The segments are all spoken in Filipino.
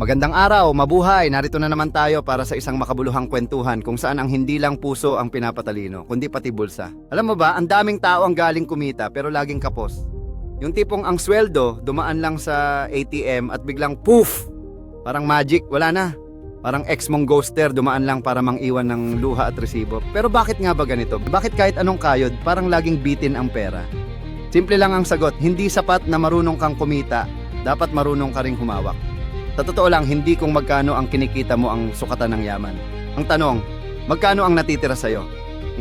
Magandang araw, mabuhay! Narito na naman tayo para sa isang makabuluhang kwentuhan kung saan ang hindi lang puso ang pinapatalino, kundi pati bulsa. Alam mo ba, ang daming tao ang galing kumita pero laging kapos. Yung tipong ang sweldo, dumaan lang sa ATM at biglang poof! Parang magic, wala na. Parang ex mong ghoster, dumaan lang para mang iwan ng luha at resibo. Pero bakit nga ba ganito? Bakit kahit anong kayod, parang laging bitin ang pera? Simple lang ang sagot, hindi sapat na marunong kang kumita, dapat marunong ka ring humawak. Sa totoo lang, hindi kung magkano ang kinikita mo ang sukatan ng yaman. Ang tanong, magkano ang natitira sa'yo?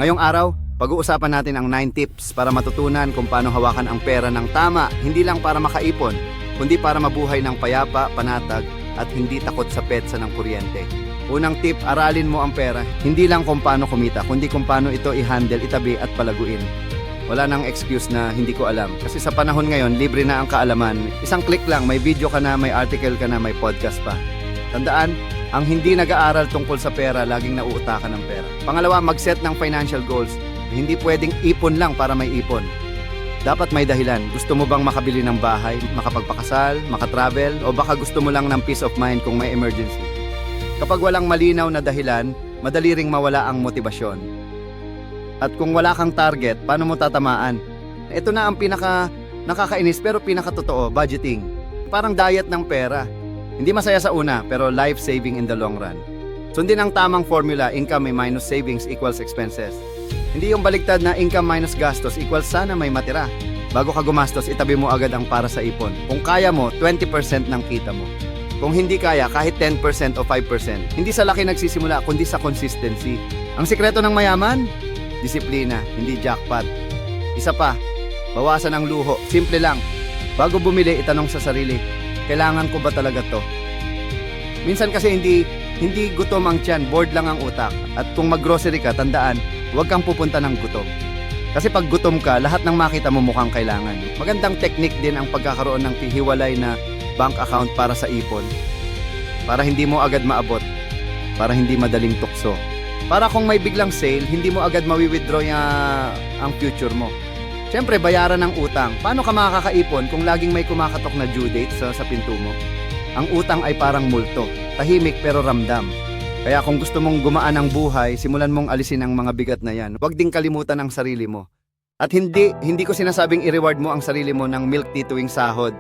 Ngayong araw, pag-uusapan natin ang 9 tips para matutunan kung paano hawakan ang pera ng tama, hindi lang para makaipon, kundi para mabuhay ng payapa, panatag, at hindi takot sa petsa ng kuryente. Unang tip, aralin mo ang pera. Hindi lang kung paano kumita, kundi kung paano ito i-handle, itabi at palaguin. Wala nang excuse na hindi ko alam. Kasi sa panahon ngayon, libre na ang kaalaman. Isang click lang, may video ka na, may article ka na, may podcast pa. Tandaan, ang hindi nag-aaral tungkol sa pera, laging nauutakan ng pera. Pangalawa, mag-set ng financial goals. Hindi pwedeng ipon lang para may ipon. Dapat may dahilan. Gusto mo bang makabili ng bahay, makapagpakasal, makatravel, o baka gusto mo lang ng peace of mind kung may emergency? Kapag walang malinaw na dahilan, madali ring mawala ang motibasyon. At kung wala kang target, paano mo tatamaan? Ito na ang pinaka nakakainis pero pinakatotoo, budgeting. Parang diet ng pera. Hindi masaya sa una, pero life-saving in the long run. Sundin ang tamang formula, income minus savings equals expenses. Hindi yung baligtad na income minus gastos equals sana may matira. Bago ka gumastos, itabi mo agad ang para sa ipon. Kung kaya mo, 20% ng kita mo. Kung hindi kaya, kahit 10% o 5%. Hindi sa laki nagsisimula, kundi sa consistency. Ang sikreto ng mayaman? Disiplina, hindi jackpot. Isa pa, bawasan ang luho. Simple lang. Bago bumili, itanong sa sarili, kailangan ko ba talaga to? Minsan kasi hindi hindi gutom ang tiyan, bored lang ang utak. At kung maggrocery ka, tandaan, huwag kang pupunta ng gutom. Kasi pag gutom ka, lahat ng makita mo mukhang kailangan. Magandang technique din ang pagkakaroon ng hiwalay na bank account para sa ipon. Para hindi mo agad maabot. Para hindi madaling tukso. Para kung may biglang sale, hindi mo agad mawi-withdraw ya ang future mo. Siyempre, bayaran ng utang. Paano ka makakaipon kung laging may kumakatok na due date sa, sa pinto mo? Ang utang ay parang multo. Tahimik pero ramdam. Kaya kung gusto mong gumaan ang buhay, simulan mong alisin ang mga bigat na yan. Huwag ding kalimutan ang sarili mo. At hindi, hindi ko sinasabing i-reward mo ang sarili mo ng milk tea tuwing sahod.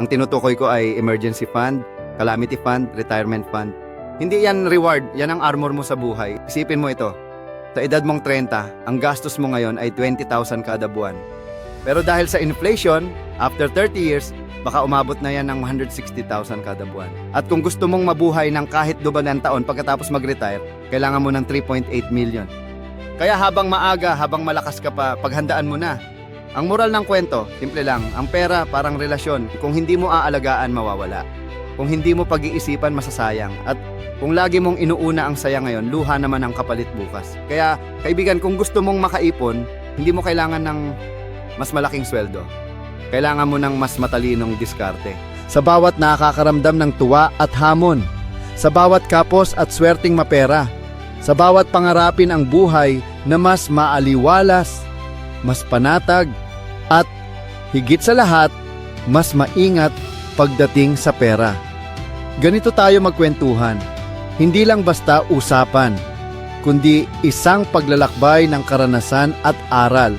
Ang tinutukoy ko ay emergency fund, calamity fund, retirement fund. Hindi yan reward, yan ang armor mo sa buhay. Isipin mo ito. Sa edad mong 30, ang gastos mo ngayon ay 20,000 kada buwan. Pero dahil sa inflation, after 30 years, baka umabot na yan ng 160,000 kada buwan. At kung gusto mong mabuhay ng kahit dubalan taon pagkatapos mag-retire, kailangan mo ng 3.8 million. Kaya habang maaga, habang malakas ka pa, paghandaan mo na. Ang moral ng kwento, simple lang, ang pera parang relasyon. Kung hindi mo aalagaan, mawawala. Kung hindi mo pag-iisipan, masasayang. At kung lagi mong inuuna ang saya ngayon, luha naman ang kapalit bukas. Kaya, kaibigan, kung gusto mong makaipon, hindi mo kailangan ng mas malaking sweldo. Kailangan mo ng mas matalinong diskarte. Sa bawat nakakaramdam ng tuwa at hamon. Sa bawat kapos at swerting mapera. Sa bawat pangarapin ang buhay na mas maaliwalas, mas panatag, at higit sa lahat, mas maingat pagdating sa pera. Ganito tayo magkwentuhan. Hindi lang basta usapan, kundi isang paglalakbay ng karanasan at aral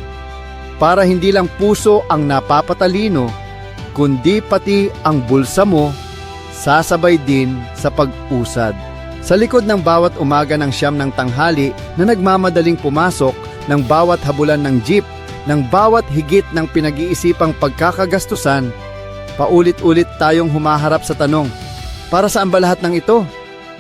para hindi lang puso ang napapatalino, kundi pati ang bulsa mo sasabay din sa pag-usad. Sa likod ng bawat umaga ng siyam ng tanghali na nagmamadaling pumasok ng bawat habulan ng jeep, ng bawat higit ng pinag-iisipang pagkakagastusan, paulit-ulit tayong humaharap sa tanong, para saan ba lahat ng ito?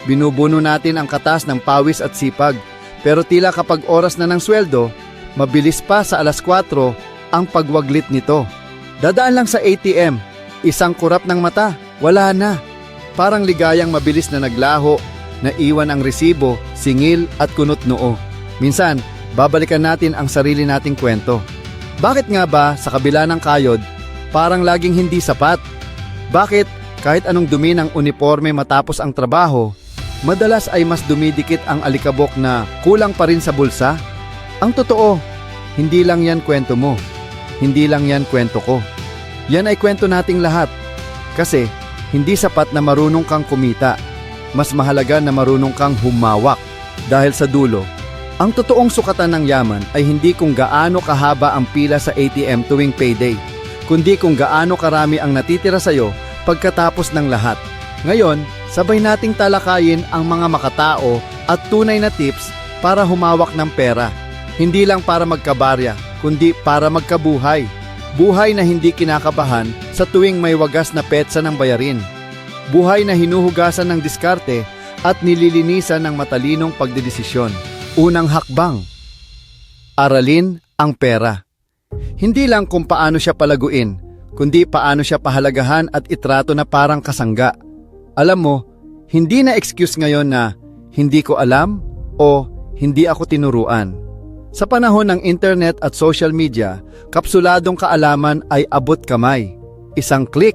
Binubuno natin ang katas ng pawis at sipag, pero tila kapag oras na ng sweldo, mabilis pa sa alas 4 ang pagwaglit nito. Dadaan lang sa ATM, isang kurap ng mata, wala na. Parang ligayang mabilis na naglaho, na iwan ang resibo, singil at kunot noo. Minsan, babalikan natin ang sarili nating kwento. Bakit nga ba sa kabila ng kayod, parang laging hindi sapat? Bakit kahit anong dumi ng uniforme matapos ang trabaho, madalas ay mas dumidikit ang alikabok na kulang pa rin sa bulsa? Ang totoo, hindi lang yan kwento mo. Hindi lang yan kwento ko. Yan ay kwento nating lahat. Kasi Hindi sapat na marunong kang kumita. Mas mahalaga na marunong kang humawak. Dahil sa dulo, ang totoong sukatan ng yaman ay hindi kung gaano kahaba ang pila sa ATM tuwing payday, kundi kung gaano karami ang natitira sa'yo pagkatapos ng lahat. Ngayon, sabay nating talakayin ang mga makatao at tunay na tips para humawak ng pera. Hindi lang para magkabarya, kundi para magkabuhay. Buhay na hindi kinakabahan sa tuwing may wagas na petsa ng bayarin. Buhay na hinuhugasan ng diskarte at nililinisan ng matalinong pagdedesisyon. Unang hakbang. Aralin ang pera. Hindi lang kung paano siya palaguin, kundi paano siya pahalagahan at itrato na parang kasangga. Alam mo, hindi na excuse ngayon na hindi ko alam o hindi ako tinuruan. Sa panahon ng internet at social media, kapsuladong kaalaman ay abot kamay. Isang click,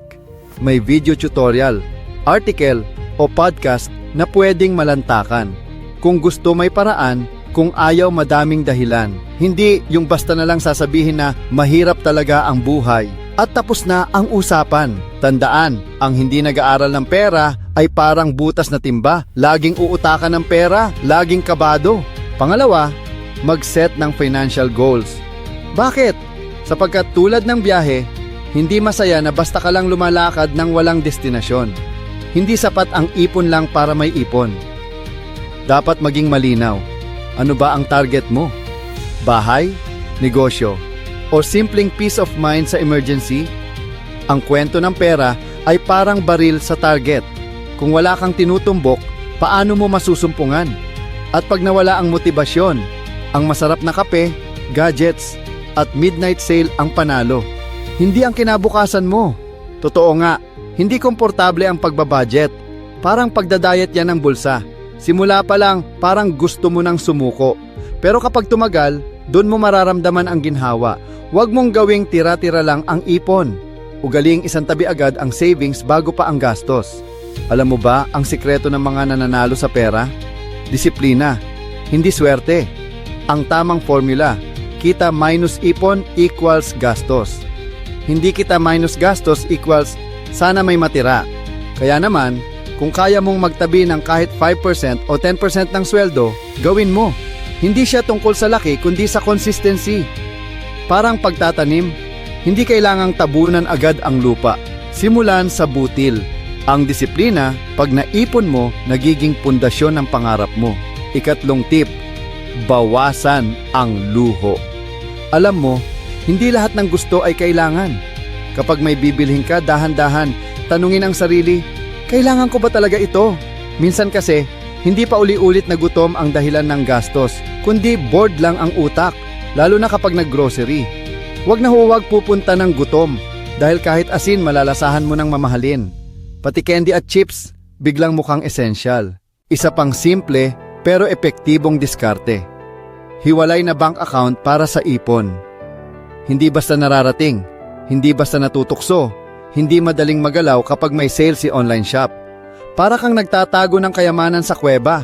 may video tutorial, article o podcast na pwedeng malantakan. Kung gusto may paraan, kung ayaw madaming dahilan. Hindi yung basta na lang sasabihin na mahirap talaga ang buhay. At tapos na ang usapan. Tandaan, ang hindi nag-aaral ng pera ay parang butas na timba. Laging uutakan ng pera, laging kabado. Pangalawa, mag-set ng financial goals. Bakit? Sapagkat tulad ng biyahe, hindi masaya na basta ka lang lumalakad ng walang destinasyon. Hindi sapat ang ipon lang para may ipon. Dapat maging malinaw. Ano ba ang target mo? Bahay? Negosyo? O simpleng peace of mind sa emergency? Ang kwento ng pera ay parang baril sa target. Kung wala kang tinutumbok, paano mo masusumpungan? At pag nawala ang motibasyon, ang masarap na kape, gadgets, at midnight sale ang panalo. Hindi ang kinabukasan mo. Totoo nga, hindi komportable ang pagbabudget. Parang pagdadayat yan ng bulsa. Simula pa lang, parang gusto mo nang sumuko. Pero kapag tumagal, doon mo mararamdaman ang ginhawa. Huwag mong gawing tira-tira lang ang ipon. Ugaling isang tabi agad ang savings bago pa ang gastos. Alam mo ba ang sikreto ng mga nananalo sa pera? Disiplina, hindi swerte. Ang tamang formula, kita minus ipon equals gastos. Hindi kita minus gastos equals sana may matira. Kaya naman, kung kaya mong magtabi ng kahit 5% o 10% ng sweldo, gawin mo. Hindi siya tungkol sa laki kundi sa consistency. Parang pagtatanim, hindi kailangang tabunan agad ang lupa. Simulan sa butil. Ang disiplina, pag naipon mo, nagiging pundasyon ng pangarap mo. Ikatlong tip, bawasan ang luho. Alam mo, hindi lahat ng gusto ay kailangan. Kapag may bibilhin ka, dahan-dahan, tanungin ang sarili, kailangan ko ba talaga ito? Minsan kasi, hindi pa uli-ulit na gutom ang dahilan ng gastos, kundi bored lang ang utak, lalo na kapag naggrocery. Huwag na huwag pupunta ng gutom, dahil kahit asin malalasahan mo ng mamahalin. Pati candy at chips, biglang mukhang essential. Isa pang simple pero epektibong diskarte. Hiwalay na bank account para sa ipon. Hindi basta nararating, hindi basta natutukso, hindi madaling magalaw kapag may sale si online shop. Para kang nagtatago ng kayamanan sa kuweba.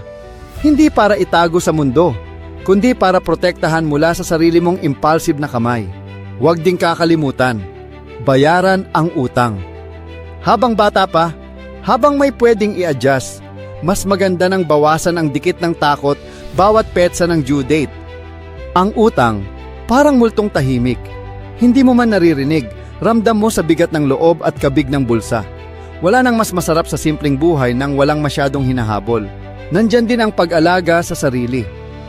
Hindi para itago sa mundo, kundi para protektahan mula sa sarili mong impulsive na kamay. Huwag ding kakalimutan, bayaran ang utang. Habang bata pa, habang may pwedeng i-adjust, mas maganda nang bawasan ang dikit ng takot bawat petsa ng due date. Ang utang, parang multong tahimik. Hindi mo man naririnig, ramdam mo sa bigat ng loob at kabig ng bulsa. Wala nang mas masarap sa simpleng buhay nang walang masyadong hinahabol. Nandyan din ang pag-alaga sa sarili.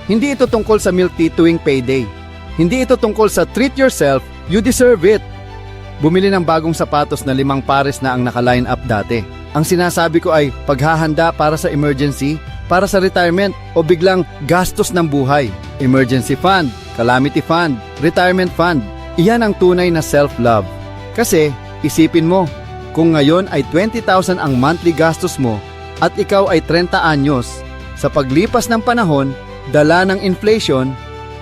Hindi ito tungkol sa milk tea tuwing payday. Hindi ito tungkol sa treat yourself, you deserve it. Bumili ng bagong sapatos na limang pares na ang naka-line up dati. Ang sinasabi ko ay paghahanda para sa emergency, para sa retirement o biglang gastos ng buhay. Emergency fund, calamity fund, retirement fund. Iyan ang tunay na self-love. Kasi, isipin mo, kung ngayon ay 20,000 ang monthly gastos mo at ikaw ay 30 anyos, sa paglipas ng panahon, dala ng inflation,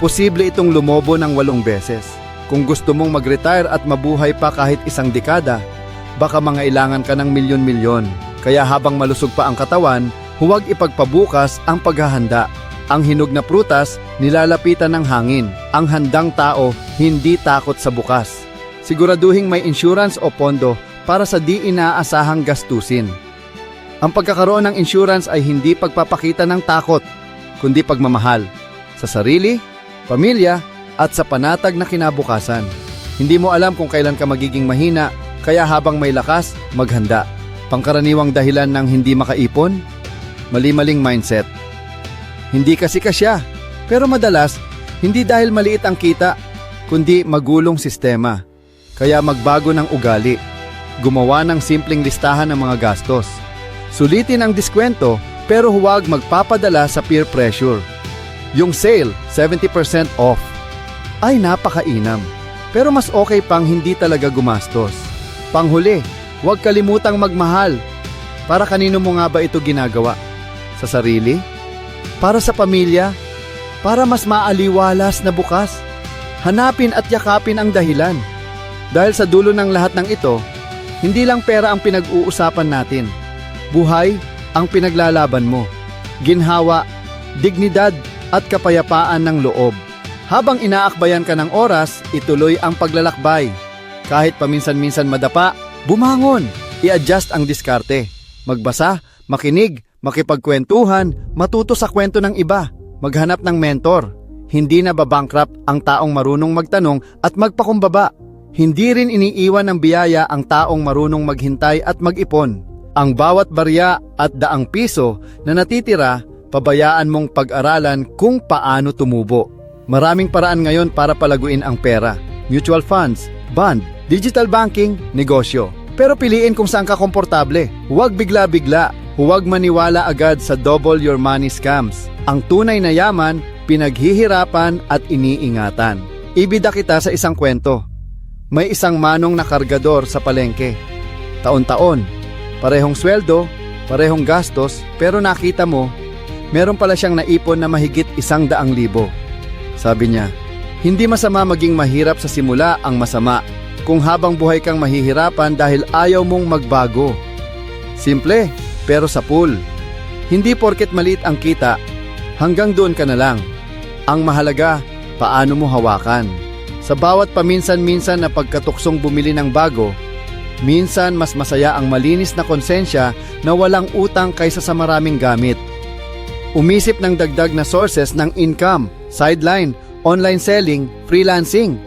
posible itong lumobo ng walong beses. Kung gusto mong mag-retire at mabuhay pa kahit isang dekada, baka mangailangan ka ng milyon-milyon. Kaya habang malusog pa ang katawan, huwag ipagpabukas ang paghahanda. Ang hinog na prutas, nilalapitan ng hangin. Ang handang tao, hindi takot sa bukas. Siguraduhing may insurance o pondo para sa di inaasahang gastusin. Ang pagkakaroon ng insurance ay hindi pagpapakita ng takot, kundi pagmamahal sa sarili, pamilya, at sa panatag na kinabukasan. Hindi mo alam kung kailan ka magiging mahina, kaya habang may lakas, maghanda. Pangkaraniwang dahilan ng hindi makaipon? Mali-maling mindset. Hindi kasi kasya, pero madalas, hindi dahil maliit ang kita, kundi magulong sistema. Kaya magbago ng ugali. Gumawa ng simpleng listahan ng mga gastos. Sulitin ang diskwento pero huwag magpapadala sa peer pressure. Yung sale, 70% off. Ay napakainam. Pero mas okay pang hindi talaga gumastos. Panghuli, huwag kalimutang magmahal. Para kanino mo nga ba ito ginagawa? Sa sarili? Para sa pamilya? Para mas maaliwalas na bukas? Hanapin at yakapin ang dahilan. Dahil sa dulo ng lahat ng ito, hindi lang pera ang pinag-uusapan natin. Buhay ang pinaglalaban mo. Ginhawa, dignidad at kapayapaan ng loob. Habang inaakbayan ka ng oras, ituloy ang paglalakbay. Kahit paminsan-minsan madapa, bumangon, i-adjust ang diskarte. Magbasa, makinig, makipagkwentuhan, matuto sa kwento ng iba, maghanap ng mentor. Hindi na babankrupt ang taong marunong magtanong at magpakumbaba. Hindi rin iniiwan ng biyaya ang taong marunong maghintay at mag-ipon. Ang bawat barya at daang piso na natitira, pabayaan mong pag-aralan kung paano tumubo. Maraming paraan ngayon para palaguin ang pera. Mutual funds, bond, digital banking, negosyo. Pero piliin kung saan ka komportable. Huwag bigla-bigla. Huwag maniwala agad sa double your money scams. Ang tunay na yaman, pinaghihirapan at iniingatan. Ibida kita sa isang kwento. May isang manong na kargador sa palengke. Taon-taon, parehong sweldo, parehong gastos, pero nakita mo, meron pala siyang naipon na mahigit isang daang libo. Sabi niya, hindi masama maging mahirap sa simula ang masama kung habang buhay kang mahihirapan dahil ayaw mong magbago. Simple, pero sa pool. Hindi porket maliit ang kita, hanggang doon ka na lang. Ang mahalaga, paano mo hawakan. Sa bawat paminsan-minsan na pagkatuksong bumili ng bago, minsan mas masaya ang malinis na konsensya na walang utang kaysa sa maraming gamit. Umisip ng dagdag na sources ng income, sideline, online selling, freelancing.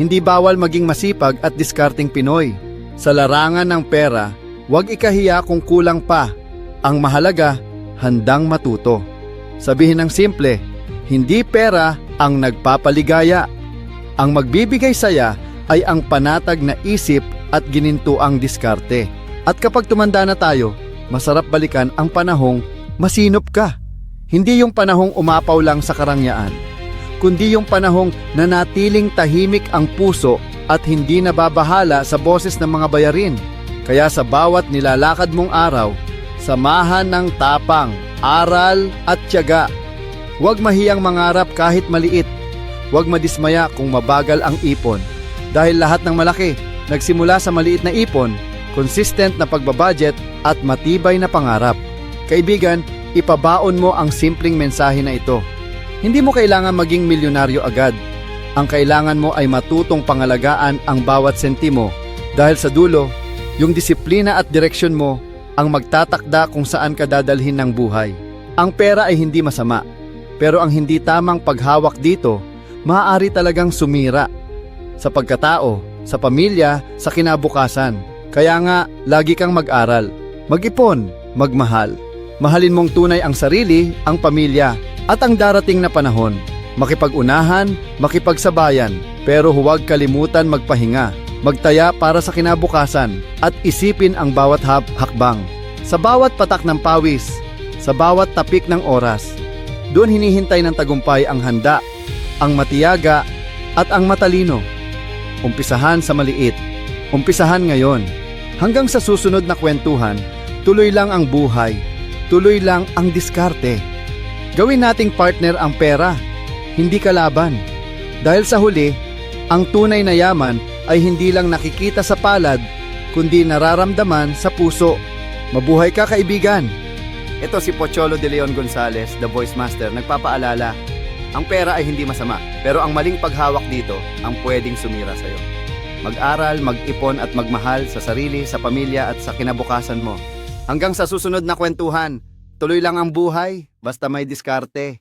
Hindi bawal maging masipag at discarding Pinoy. Sa larangan ng pera, huwag ikahiya kung kulang pa. Ang mahalaga, handang matuto. Sabihin ng simple, hindi pera ang nagpapaligaya. Ang magbibigay saya ay ang panatag na isip at ginintuang diskarte. At kapag tumanda na tayo, masarap balikan ang panahong masinop ka. Hindi yung panahong umapaw lang sa karangyaan, kundi yung panahong nanatiling tahimik ang puso at hindi nababahala sa boses ng mga bayarin. Kaya sa bawat nilalakad mong araw, samahan ng tapang, aral at tiyaga. Huwag mahiyang mangarap kahit maliit. Huwag madismaya kung mabagal ang ipon. Dahil lahat ng malaki, nagsimula sa maliit na ipon, consistent na pagbabudget at matibay na pangarap. Kaibigan, ipabaon mo ang simpleng mensahe na ito. Hindi mo kailangan maging milyonaryo agad. Ang kailangan mo ay matutong pangalagaan ang bawat sentimo dahil sa dulo, yung disiplina at direksyon mo ang magtatakda kung saan ka dadalhin ng buhay. Ang pera ay hindi masama, pero ang hindi tamang paghawak dito, maaari talagang sumira. Sa pagkatao, sa pamilya, sa kinabukasan. Kaya nga, lagi kang mag-aral, mag-ipon, magmahal. Mahalin mong tunay ang sarili, ang pamilya, at ang darating na panahon. Makipag-unahan, makipagsabayan, pero huwag kalimutan magpahinga, magtaya para sa kinabukasan, at isipin ang bawat hab hakbang. Sa bawat patak ng pawis, sa bawat tapik ng oras, doon hinihintay ng tagumpay ang handa, ang matiyaga, at ang matalino. Umpisahan sa maliit, umpisahan ngayon. Hanggang sa susunod na kwentuhan, tuloy lang ang buhay, tuloy lang ang diskarte. Gawin nating partner ang pera, hindi kalaban. Dahil sa huli, ang tunay na yaman ay hindi lang nakikita sa palad, kundi nararamdaman sa puso. Mabuhay ka kaibigan! Ito si Pocholo de Leon Gonzalez, the voice master, nagpapaalala, ang pera ay hindi masama, pero ang maling paghawak dito ang pwedeng sumira sa'yo. Mag-aral, mag-ipon at magmahal sa sarili, sa pamilya at sa kinabukasan mo. Hanggang sa susunod na kwentuhan, tuloy lang ang buhay, basta may diskarte.